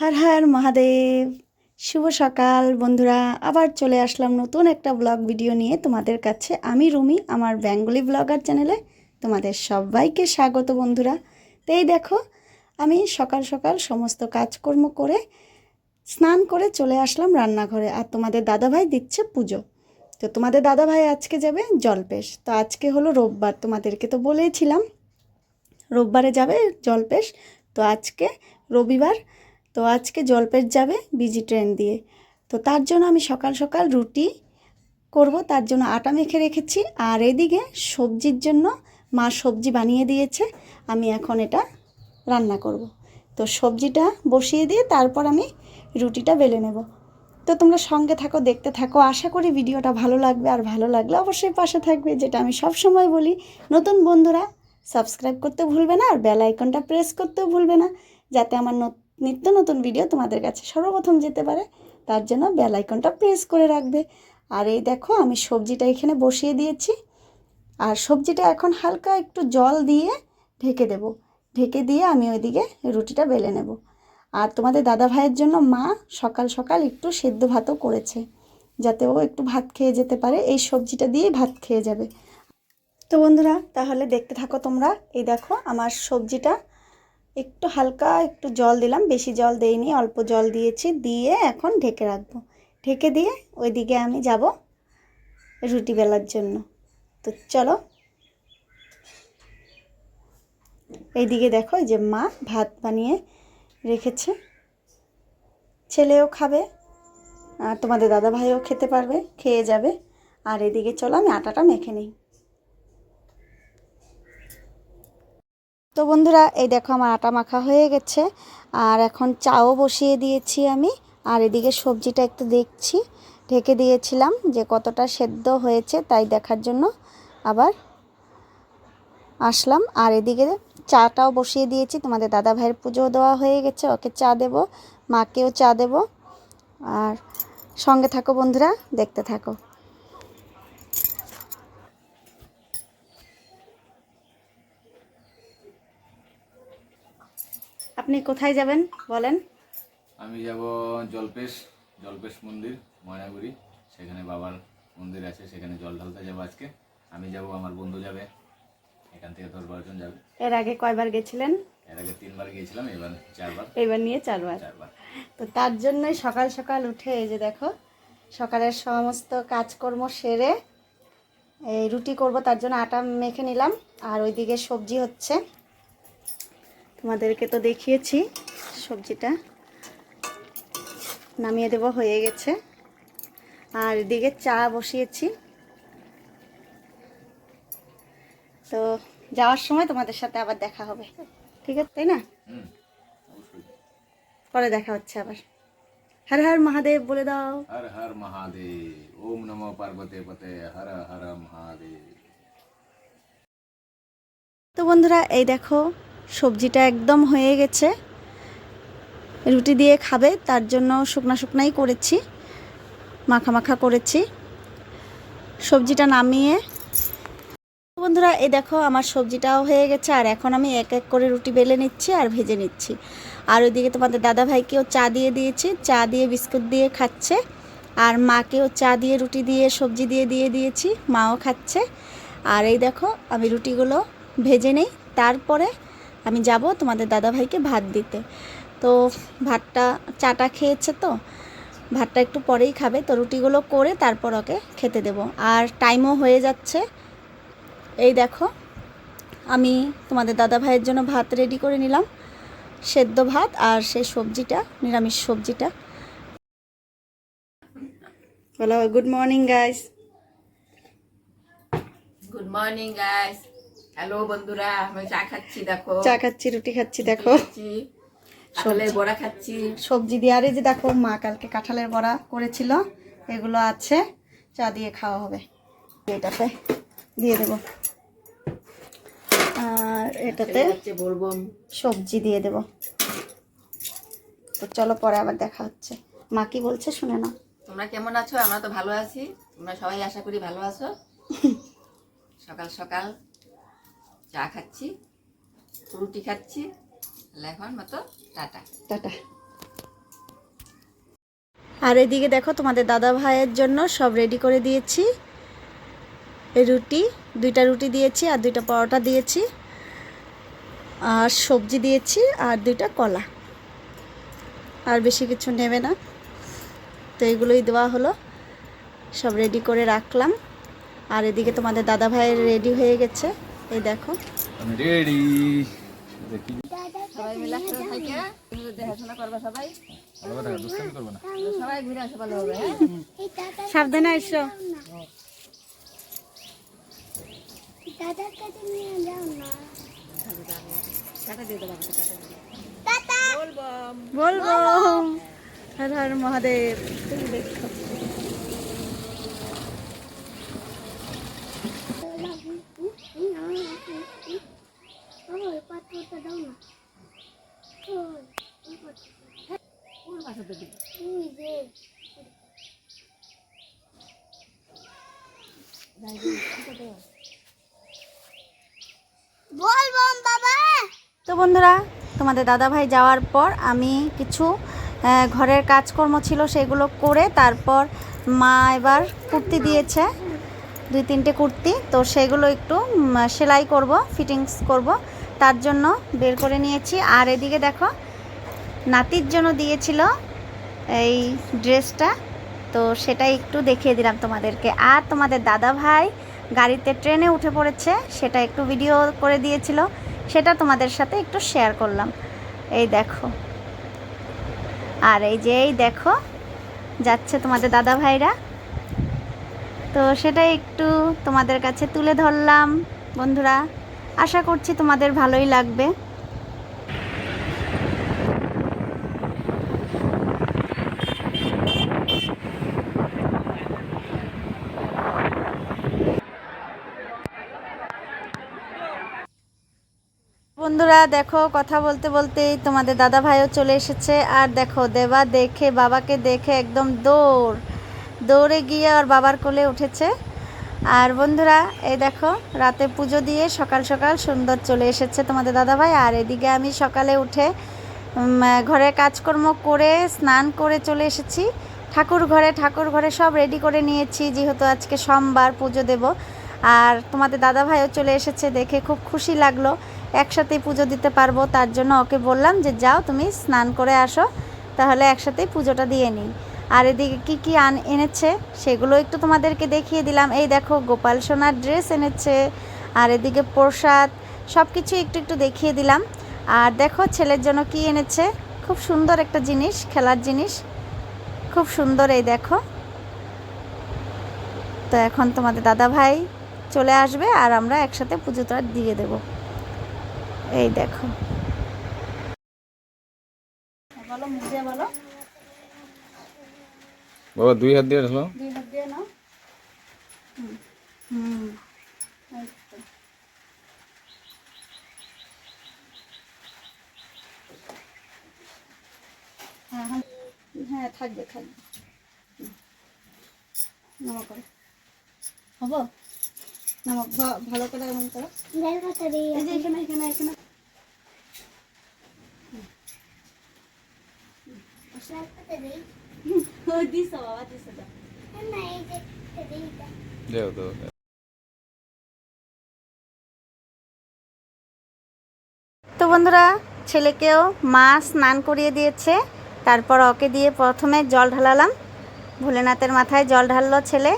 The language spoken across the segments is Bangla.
হর হর মহাদেব। শুভ সকাল বন্ধুরা, আবার চলে আসলাম নতুন একটা ব্লগ ভিডিও নিয়ে। তোমাদের কাছে আমি রুমি, আমার বেঙ্গলি ব্লগার চ্যানেলে তোমাদের সবাইকে স্বাগত বন্ধুরা। তো এই দেখো, আমি সকাল সকাল সমস্ত কাজকর্ম করে স্নান করে চলে আসলাম রান্নাঘরে। আর তোমাদের দাদাভাই দিচ্ছে পুজো। তো তোমাদের দাদাভাই আজকে যাবে জলপেশ। তো আজকে হলো রোববার, তোমাদেরকে তো বলেইছিলাম। রোববারে যাবে জলপেশ। তো আজকে রবিবার তো আজকে জলপেশ যাবে বিজি ট্রেন দিয়ে। তো তার জন্য আমি সকাল সকাল রুটি করব, তার জন্য আটা মেখে রেখেছি। আর এদিকে সবজির জন্য মা সবজি বানিয়ে দিয়েছে, আমি এখন এটা রান্না করব। তো সবজিটা বসিয়ে দিয়ে তারপর আমি রুটিটা বেলে নেব। তো তোমরা সঙ্গে থাকো, দেখতে থাকো। আশা করি ভিডিওটা ভালো লাগবে। আর ভালো লাগলে অবশ্যই পাশে থাকবে, যেটা আমি সব সময় বলি। নতুন বন্ধুরা, সাবস্ক্রাইব করতে ভুলবে না আর বেল আইকনটা প্রেস করতেও ভুলবে না, যাতে আমার নিত্য নতুন ভিডিও তোমাদের কাছে সর্বপ্রথম যেতে পারে, তার জন্য বেল আইকনটা প্রেস করে রাখবে। আর এই দেখো, আমি সবজিটা এখানে বসিয়ে দিয়েছি। আর সবজিটা এখন হালকা একটু জল দিয়ে ঢেকে দেব। ঢেকে দিয়ে আমি ওইদিকে রুটিটা বেলে নেব। আর তোমাদের দাদা ভাইয়ের জন্য মা সকাল সকাল একটু সেদ্ধ ভাতও করেছে, যাতে ও একটু ভাত খেয়ে যেতে পারে। এই সবজিটা দিয়েই ভাত খেয়ে যাবে। তো বন্ধুরা, তাহলে দেখতে থাকো তোমরা। এই দেখো, আমার সবজিটা একটু হালকা একটু জল দিলাম, বেশি জল দেইনি, অল্প জল দিয়েছি, দিয়ে এখন ঢেকে রাখব। ঢেকে দিয়ে ওইদিকে আমি যাব রুটি বেলার জন্য। তো চলো। এইদিকে দেখো, এই যে মা ভাত বানিয়ে রেখেছে। ছেলেও খাবে, আর তোমাদের দাদা ভাইও খেতে পারবে, খেয়ে যাবে। আর এদিকে চলো, আমি আটাটা মেখে নিই। তো বন্ধুরা, এই দেখো আমার আটা মাখা হয়ে গেছে। আর এখন চাও বসিয়ে দিয়েছি আমি। আর এদিকে সবজিটা একটু দেখছি। ঢেকে দিয়েছিলাম যে কতটা সেদ্ধ হয়েছে, তাই দেখার জন্য আবার আসলাম। আর এদিকে চাটাও বসিয়ে দিয়েছি। তোমাদের দাদা ভাইয়ের পুজো দেওয়া হয়ে গেছে, ওকে চা দেব, মাকেও চা দেব। আর সঙ্গে থাকো বন্ধুরা, দেখতে থাকো। আপনি কোথায় যাবেন? বলেন। আমি যাব জলপেশ জলপেশ মন্দির ময়নাগুড়ি। সেখানে বাবার মন্দির আছে সেখানে জল ঢালতে যাব আজকে। আমি যাব আমার বন্ধু যাবে। এখান থেকে দশ বারো জন যাবে। এর আগে কয়বার গেছিলেন? এর আগে তিনবার গিয়েছিলাম এবার চারবার। এবার নিয়ে চারবার। চারবার। তো তার জন্যই সকাল সকাল উঠে এই যে দেখো সকালের সমস্ত কাজকর্ম সেরে এই রুটি করব তার জন্য আটা মেখে নিলাম। আর ওইদিকে সবজি হচ্ছে। তোমাদেরকে তো দেখিয়েছি সবজিটা নামিয়ে দেব হয়ে গেছে। আর এদিকে চা বসিয়েছি। তো যাওয়ার সময় তোমাদের সাথে আবার দেখা হবে। ঠিক আছে তাই না? পরে দেখা হচ্ছে আবার। হর হর মহাদেব বলে দাও। হর হর মহাদেব ওম নমো পার্বতে পতে হর হর মহাদেব। তো বন্ধুরা এই দেখো সবজিটা একদম হয়ে গেছে। রুটি দিয়ে খাবে, তার জন্য শুকনা শুকনাই করেছি, মাখা মাখা করেছি। সবজিটা নামিয়ে বন্ধুরা, এই দেখো আমার সবজিটাও হয়ে গেছে, আর এখন আমি এক এক করে রুটি বেলে নিচ্ছি আর ভেজে নিচ্ছি। আর ওইদিকে তোমাদের দাদা ভাইকেও চা দিয়ে দিয়েছি, চা দিয়ে বিস্কুট দিয়ে খাচ্ছে, আর মাকেও চা দিয়ে রুটি দিয়ে সবজি দিয়ে দিয়ে দিয়েছি, মাও খাচ্ছে। আর এই দেখো আমি রুটিগুলো ভেজে নেই, তারপরে আমি যাব তোমাদের দাদা ভাইকে ভাত দিতে। তো ভাতটা চাটা খেয়েছে তো ভাতটা একটু পরেই খাবে। তো রুটিগুলো করে তারপর ওকে খেতে দেব। আর টাইমও হয়ে যাচ্ছে। এই দেখো আমি তোমাদের দাদা ভাইয়ের জন্য ভাত রেডি করে নিলাম। সেদ্ধ ভাত আর সেই সবজিটা নিরামিষ সবজিটা। বলো good morning guys good morning guys hello বন্ধুরা আমি চা খাচ্ছি দেখো। চা খাচ্ছি রুটি খাচ্ছি দেখো। কাঁঠালের বড়া খাচ্ছি। সবজি দিয়ে আর এই যে দেখো মা কালকে কাঁঠালের বড়া করেছিল এগুলো আছে চা দিয়ে খাওয়া হবে। এটাতে দিয়ে দেব। আর এটাতে বলব সবজি দিয়ে দেব। তো চলো পরে আবার দেখা হচ্ছে। মা কি বলছে শুনে না তোমরা কেমন আছো? আমরা তো ভালো আছি। তোমরা সবাই আশা করি ভালো আছো। সকাল সকাল। চা খাচ্ছি, রুটি খাচ্ছি এখন মতো টাটা। টাটা। আর এদিকে দেখো তোমাদের দাদা ভাইয়ের জন্য সব রেডি করে দিয়েছি। রুটি, দুইটা রুটি দিয়েছি আর দুইটা পরোটা দিয়েছি। আর সবজি দিয়েছি আর দুইটা কলা। আর বেশি কিছু নেবে না। তো এগুলোই দেওয়া হলো। সব রেডি করে রাখলাম। আর এদিকে তোমাদের দাদা ভাইয়ের রেডি হয়ে গেছে। এই দেখো। আমি রেডি দেখি সবাই মিলে একসাথে থেকে এগুলো দেখাশোনা করবে সবাই। ভালো কথা দুষ্টামি করব না? সবাই ঘুরে আসে ভালো হবে হ্যাঁ? সাবধানে দাদার কাছে নিয়ে যাও না। দিয়ে বলব। হর হর মহাদেব। তুমি দেখো ওই পাথরটা দাও না ওই, ওই পাথরটা। কোন পাশে দিবি ওই যে বলবম বাবা তো বন্ধুরা, তোমাদের দাদা ভাই যাওয়ার পর আমি কিছু ঘরের কাজকর্ম ছিল সেগুলো করে তারপর মা এবার কুর্তি দিয়েছে, দুই তিনটে কুর্তি। তো সেগুলো একটু সেলাই করব ফিটিংস করব। তার জন্য বের করে নিয়েছি। আর এদিকে দেখো, নাতির জন্য দিয়েছিল এই ড্রেসটা। তো সেটা একটু দেখিয়ে দিলাম তোমাদেরকে। আর তোমাদের দাদা ভাই গাড়িতে ট্রেনে উঠে পড়েছে, সেটা একটু ভিডিও করে দিয়েছিল। সেটা তোমাদের সাথে একটু শেয়ার করলাম। এই দেখো। আর এই যে এই দেখো, যাচ্ছে তোমাদের দাদা ভাইরা। তো সেটা একটু তোমাদের কাছে তুলে ধরলাম, বন্ধুরা। আশা করছি তোমাদের ভালোই লাগবে। বন্ধুরা, দেখো, কথা বলতে বলতেই তোমাদের দাদা ভাইও চলে এসেছে। আর দেখো, দেবা দেখে, বাবাকে দেখে একদম দৌড়। দৌড়ে গিয়ে আর বাবার কোলে উঠেছে। আর বন্ধুরা, এই দেখো, রাতে পুজো দিয়ে সকাল সকাল সুন্দর চলে এসেছে তোমাদের দাদাভাই। আর এদিকে আমি সকালে উঠে ঘরের কাজকর্ম করে, স্নান করে চলে এসেছি। ঠাকুর ঘরে ঠাকুর ঘরে সব রেডি করে নিয়েছি, যেহেতু আজকে সোমবার পুজো দেব। আর তোমাদের দাদাভাইও চলে এসেছে, দেখে খুব খুশি লাগল। একসাথেই পুজো দিতে পারব, তার জন্য ওকে বললাম যে, যাও তুমি স্নান করে আসো, তাহলে একসাথেই পুজোটা দিয়ে নিই। আর এদিকে কি কি আন এনেছে সেগুলো একটু তোমাদেরকে দেখিয়ে দিলাম। এই দেখো, গোপাল সোনার ড্রেস এনেছে, আর এদিকে প্রসাদ সব কিছু একটু একটু দেখিয়ে দিলাম। আর দেখো, ছেলের জন্য কি এনেছে? খুব সুন্দর একটা জিনিস, খেলার জিনিস। খুব সুন্দর এই দেখো। তো এখন তোমাদের দাদা ভাই চলে আসবে আর আমরা একসাথে পুজোটা দিয়ে দেব। এই দেখো। বলো বলো। বাবা দুই হাত দিয়ে ঢালো দুই হাত দিয়ে নাও। হুম হুম এই হ্যাঁ হ্যাঁ হ্যাঁ থাকবে থাকবে। হুম। নামা করো। হব? নামা ভালো করে এমন করো। এখানে এখানে এখানে। দেখো তো বন্ধুরা, ছেলেকেও মা স্নান করিয়ে দিয়েছে। তারপর ওকে দিয়ে প্রথমে জল ঢালালাম। ভোলেনাথের মাথায় জল ঢাললো ছেলে।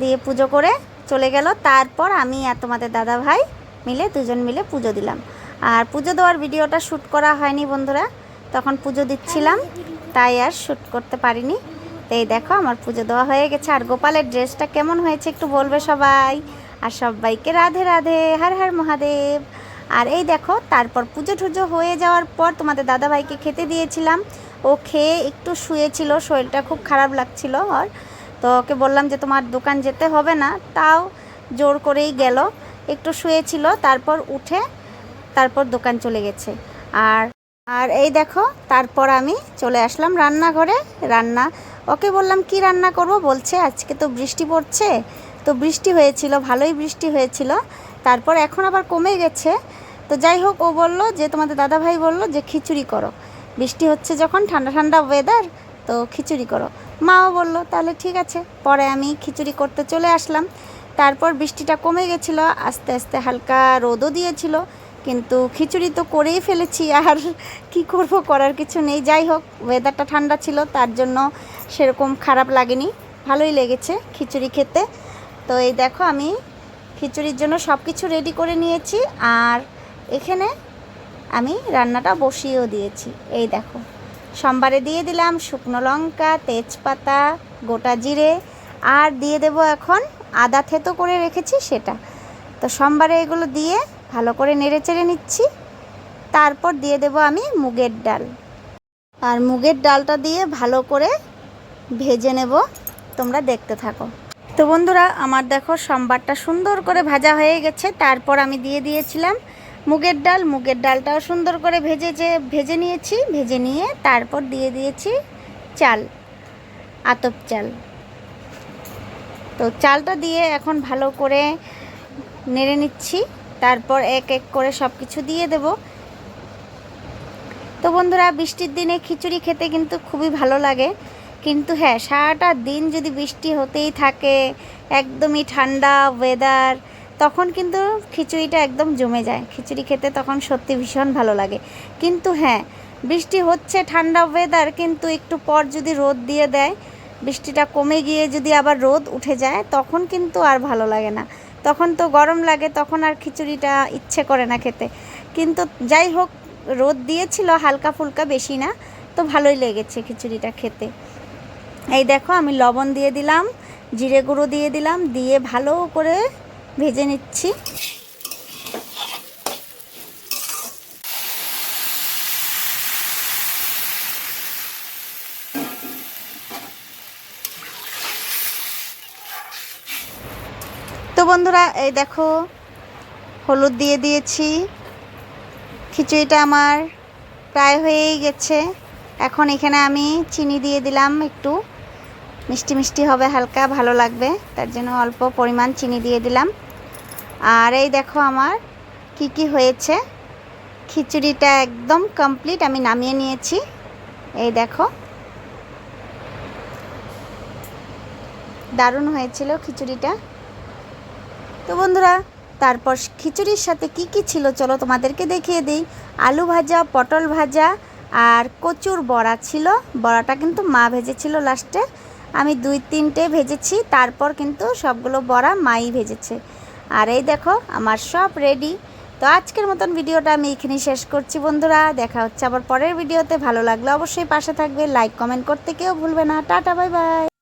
দিয়ে পুজো করে চলে গেল। তারপর আমি আর তোমাদের দাদা ভাই মিলে দুজন মিলে পুজো দিলাম। আর পুজো দেওয়ার ভিডিওটা শ্যুট করা হয়নি বন্ধুরা। তখন পুজো দিচ্ছিলাম। তাই আর শ্যুট করতে পারিনি। তো এই দেখো, আমার পুজো দেওয়া হয়ে গেছে। আর গোপালের ড্রেসটা কেমন হয়েছে একটু বলবে সবাই। আর সবাইকে রাধে রাধে, হর হর মহাদেব। আর এই দেখো, তারপর পুজো টুজো হয়ে যাওয়ার পর তোমাদের দাদাভাইকে খেতে দিয়েছিলাম। ও খেয়ে একটু শুয়েছিল, শরীরটা খুব খারাপ লাগছিল আর তো ওকে বললাম যে, তোমার দোকান যেতে হবে না। তাও জোর করেই গেল। একটু শুয়েছিল, তারপর উঠে তারপর দোকান চলে গেছে। আর আর এই দেখো, তারপর আমি চলে আসলাম রান্নাঘরে। রান্না, ওকে বললাম, কি রান্না করব? বলছে, আজকে তো বৃষ্টি পড়ছে। তো বৃষ্টি হয়েছিল, ভালোই বৃষ্টি হয়েছিল। তারপর এখন আবার কমে গেছে। তো যাই হোক, ও বলল যে, তোমাদের দাদাভাই বলল যে, খিচুড়ি করো। বৃষ্টি হচ্ছে যখন, ঠান্ডা ঠান্ডা ওয়েদার তো খিচুড়ি করো। মাও বলল, তাহলে ঠিক আছে। পরে আমি খিচুড়ি করতে চলে আসলাম। তারপর বৃষ্টিটা কমে গেছিল, আস্তে আস্তে হালকা রোদও দিয়েছিল। কিন্তু খিচুড়ি তো করেই ফেলেছি, আর কি করব করার কিছু নেই। যাই হোক ওয়েদারটা ঠান্ডা ছিল, তার জন্য সেরকম খারাপ লাগেনি। ভালোই লেগেছে খিচুড়ি খেতে। তো এই দেখো, আমি খিচুড়ির জন্য সব কিছু রেডি করে নিয়েছি, আর এখানে আমি রান্নাটা বসিয়েও দিয়েছি। এই দেখো, সোমবারে দিয়ে দিলাম শুকনো লঙ্কা, তেজপাতা, গোটা জিরে, আর দিয়ে দেব এখন আদা থেতো করে রেখেছি সেটা। তো সোমবারে এগুলো দিয়ে ভালো করে নেড়ে চেড়ে নিচ্ছি। তারপর দিয়ে দেব আমি মুগের ডাল। আর মুগের ডালটা দিয়ে ভালো করে ভেজে নেব। তোমরা দেখতে থাকো। তো বন্ধুরা, আমার দেখো সম্বারটা সুন্দর করে ভাজা হয়ে গেছে। তারপর আমি দিয়ে দিয়েছিলাম মুগের ডাল। মুগের ডালটাও সুন্দর করে ভেজে যে ভেজে নিয়েছি, ভেজে নিয়ে তারপর দিয়ে দিয়েছি চাল, আতপ চাল। তো চালটা দিয়ে এখন ভালো করে নেড়ে নিচ্ছি। তারপর এক এক করে সব কিছু দিয়ে দেব। তো বন্ধুরা, বৃষ্টির দিনে খিচুড়ি খেতে কিন্তু খুবই ভালো লাগে। কিন্তু হ্যাঁ সারাটা দিন যদি বৃষ্টি হতেই থাকে, একদমই ঠান্ডা ওয়েদার তখন কিন্তু খিচুড়িটা একদম জমে যায়। খিচুড়ি খেতে তখন সত্যি ভীষণ ভালো লাগে। কিন্তু হ্যাঁ বৃষ্টি হচ্ছে, ঠান্ডা ওয়েদার কিন্তু একটু পর যদি রোদ দিয়ে দেয়, বৃষ্টিটা কমে গিয়ে যদি আবার রোদ উঠে যায়, তখন কিন্তু আর ভালো লাগে না। তখন তো গরম লাগে, তখন আর খিচুড়িটা ইচ্ছে করে না খেতে। কিন্তু যাই হোক, রোদ দিয়েছিল, হালকা ফুলকা বেশি না, তো ভালোই লেগেছে খিচুড়িটা খেতে। এই দেখো, আমি লবণ দিয়ে দিলাম, জিরে গুঁড়ো দিয়ে দিলাম, দিয়ে ভালো করে ভেজে নিচ্ছি। বন্ধুরা, এই দেখো, হলুদ দিয়ে দিয়েছি। খিচুড়িটা আমার প্রায় হয়েই গেছে। এখন এখানে আমি চিনি দিয়ে দিলাম একটু। মিষ্টি মিষ্টি হবে, হালকা, ভালো লাগবে। তার জন্য অল্প পরিমাণ চিনি দিয়ে দিলাম। আর এই দেখো আমার কি কি হয়েছে। খিচুড়িটা একদম কমপ্লিট আমি নামিয়ে নিয়েছি। এই দেখো। দারুণ হয়েছিল খিচুড়িটা। তো বন্ধুরা, তারপর খিচুড়ির সাথে কি কি ছিল চলো তোমাদেরকে দেখিয়ে দিই। আলু ভাজা, পটল ভাজা আর কচুর বড়া ছিল। বড়াটা কিন্তু মা ভেজেছিল লাস্টে। আমি দুই তিনটে ভেজেছি, তারপর কিন্তু সবগুলো বড়া মাই ভেজেছে। আর এই দেখো, আমার সব রেডি তো আজকের মতন ভিডিওটা আমি এখানেই শেষ করছি বন্ধুরা। দেখা হচ্ছে আবার পরের ভিডিওতে। ভালো লাগলে অবশ্যই পাশে থাকবে লাইক কমেন্ট করতে কেউ ভুলবে না। Tata bye bye